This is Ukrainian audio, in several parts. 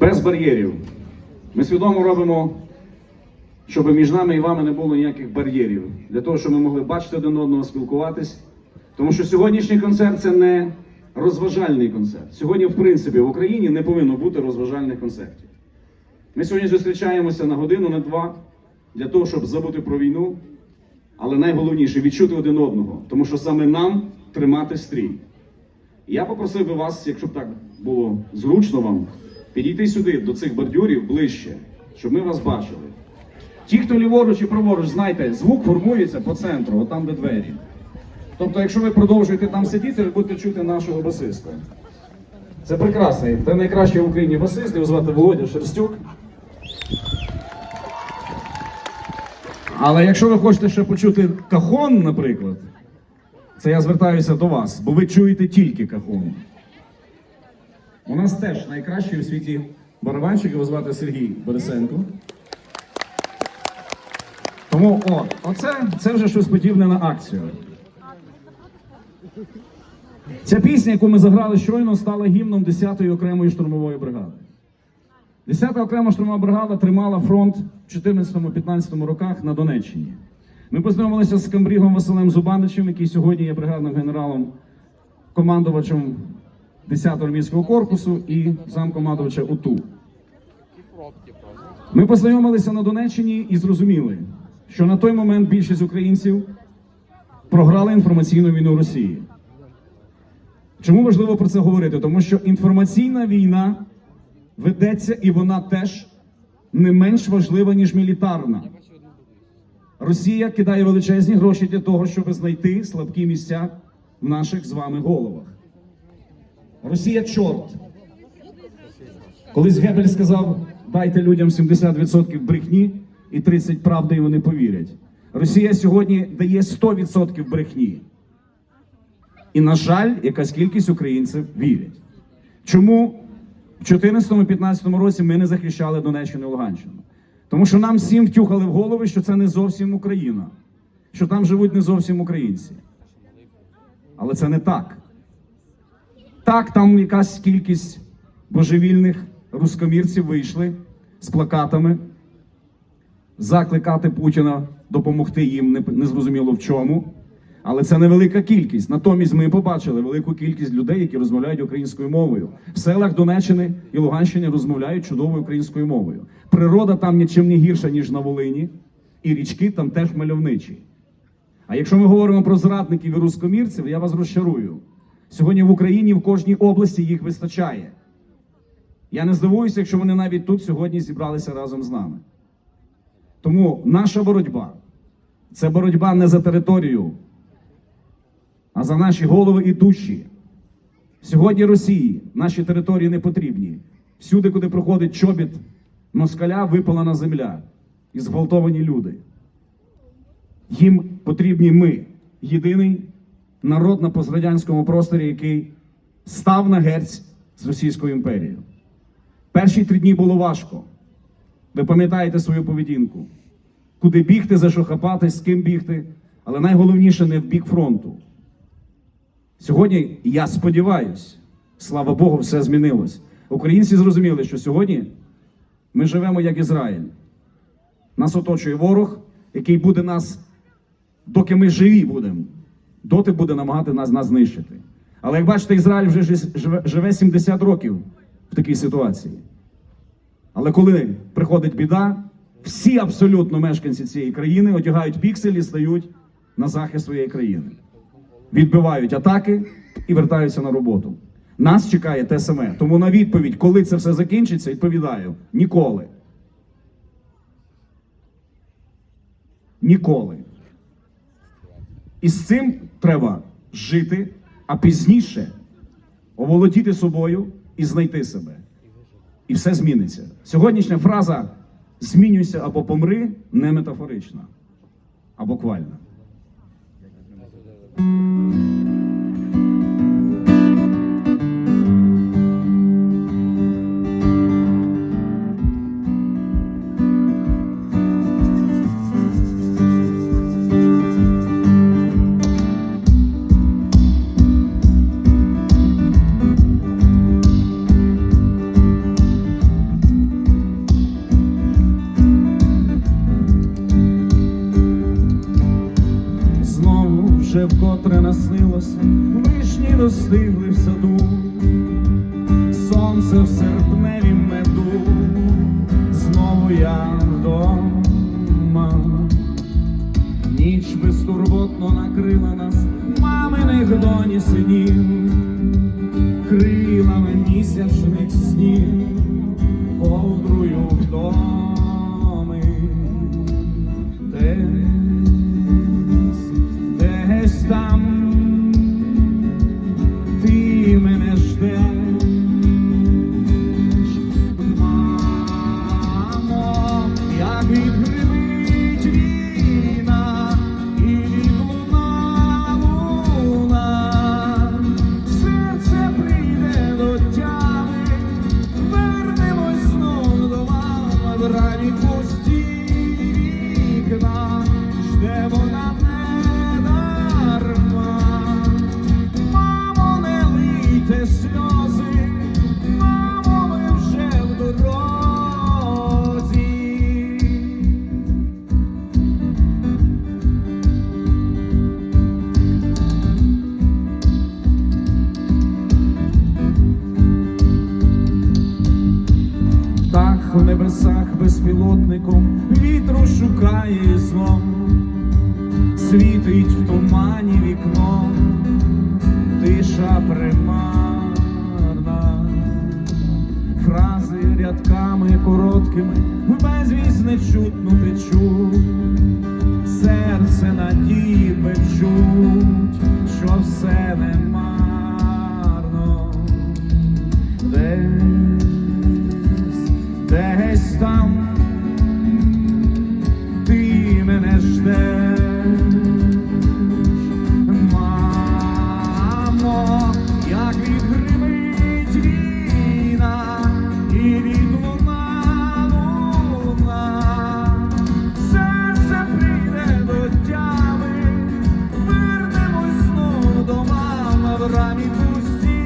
без бар'єрів. Ми свідомо робимо, щоб між нами і вами не було ніяких бар'єрів, для того, щоб ми могли бачити один одного, спілкуватись. Тому що сьогоднішній концерт це не розважальний концерт. Сьогодні, в принципі, в Україні не повинно бути розважальних концертів. Ми сьогодні зустрічаємося на годину, на два, для того, щоб забути про війну, але найголовніше відчути один одного, тому що саме нам тримати стрій. Я попросив би вас, якщо б так було зручно вам, підійти сюди до цих бордюрів ближче, щоб ми вас бачили. Ті, хто ліворуч і праворуч, знайте, звук формується по центру, от там, де двері. Тобто, якщо ви продовжуєте там сидіти, ви будете чути нашого басиста. Це прекрасний, це найкращий в Україні басист, його звати Володя Шерстюк. Але якщо ви хочете ще почути кахон, наприклад, це я звертаюся до вас, бо ви чуєте тільки кахон. У нас теж найкращий у світі барабанщик, його звати Сергій Борисенко. Тому о, оце це вже щось подібне на акцію. Ця пісня, яку ми заграли щойно, стала гімном 10-ї окремої штурмової бригади. 10-та окрема штурмова бригада тримала фронт в 14-15 роках на Донеччині. Ми познайомилися з камбрігом Василем Зубаничем, який сьогодні є бригадним генералом, командувачем 10-го армійського корпусу і замкомандувача УТУ. Ми познайомилися на Донеччині і зрозуміли, що на той момент більшість українців програли інформаційну війну Росії. Чому важливо про це говорити? Тому що інформаційна війна ведеться і вона теж не менш важлива, ніж мілітарна. Росія кидає величезні гроші для того, щоб знайти слабкі місця в наших з вами головах. Росія чорт. Колись Гебель сказав: дайте людям 70% брехні і 30% правди, і вони повірять. Росія сьогодні дає 100% брехні. І, на жаль, якась кількість українців вірять. Чому в 2014-2015 році ми не захищали Донеччину і Луганщину? Тому що нам всім втюхали в голови, що це не зовсім Україна, що там живуть не зовсім українці. Але це не так. Так, там якась кількість божевільних рускомірців вийшли з плакатами закликати Путіна допомогти їм не, не зрозуміло в чому. Але це невелика кількість. Натомість ми побачили велику кількість людей, які розмовляють українською мовою. В селах Донеччини і Луганщини розмовляють чудовою українською мовою. Природа там нічим не гірша, ніж на Волині, і річки там теж мальовничі. А якщо ми говоримо про зрадників і рускомірців, я вас розчарую. Сьогодні в Україні в кожній області їх вистачає. Я не здивуюся, якщо вони навіть тут сьогодні зібралися разом з нами. Тому наша боротьба це боротьба не за територію, а за наші голови і душі. Сьогодні Росії наші території не потрібні. Всюди, куди проходить чобіт москаля, випалена земля і зґвалтовані люди. Їм потрібні ми, єдиний народ на пострадянському просторі, який став на герць з Російською імперією. Перші три дні було важко. Ви пам'ятаєте свою поведінку, куди бігти, за що хапатись, з ким бігти, але найголовніше не в бік фронту. Сьогодні я сподіваюся, слава Богу, все змінилось. Українці зрозуміли, що сьогодні ми живемо як Ізраїль. Нас оточує ворог, який буде нас, доки ми живі будемо, доти буде намагати нас, нас знищити. Але як бачите, Ізраїль вже живе, живе 70 років в такій ситуації. Але коли приходить біда, всі абсолютно мешканці цієї країни одягають пікселі, стають на захист своєї країни відбивають атаки і вертаються на роботу. Нас чекає те саме. Тому на відповідь, коли це все закінчиться, відповідаю: ніколи. Ніколи. І з цим треба жити, а пізніше оволодіти собою і знайти себе. І все зміниться. Сьогоднішня фраза змінюйся або помри не метафорична, а буквальна. Вже вкотре наснилося, вишні достигли в саду, сонце в серпневім меду, знову я вдома. Ніч безтурботно накрила нас, маминих доні синів, крилами місячних безпілотником вітру шукає злом, світить в тумані вікно, тиша примарна, фрази рядками короткими в безвість нечутно течуть, серце надії печуть, мамо, як відгримить війна і відлуна луна, серце прийде до тями, вернемось знову до в рамі пусті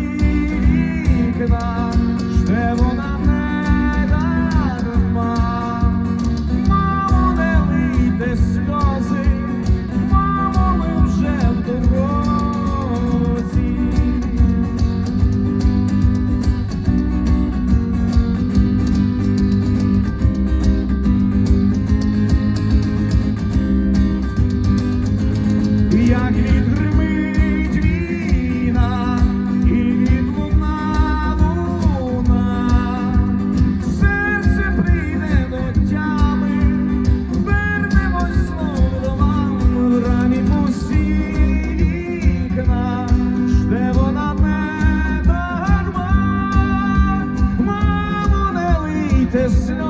не